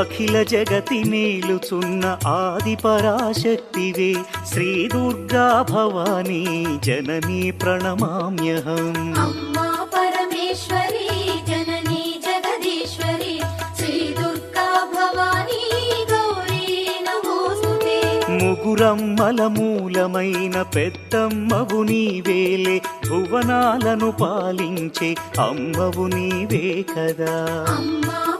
అఖిల జగతి మేలుచున్న ఆది పరాశక్తివే శ్రీ దుర్గా భవానీ జననీ ప్రణమామ్యహం. అమ్మా పరమేశ్వరి జననీ జగదీశ్వరి. శ్రీ దుర్గా భవానీ గౌరీ నమోస్తుతే. ముగురమ్మల మూలమైన పెద్దమ్మవు నీవేలే. భువనాలను పాలించే అమ్మవు నీవే కదా. అమ్మా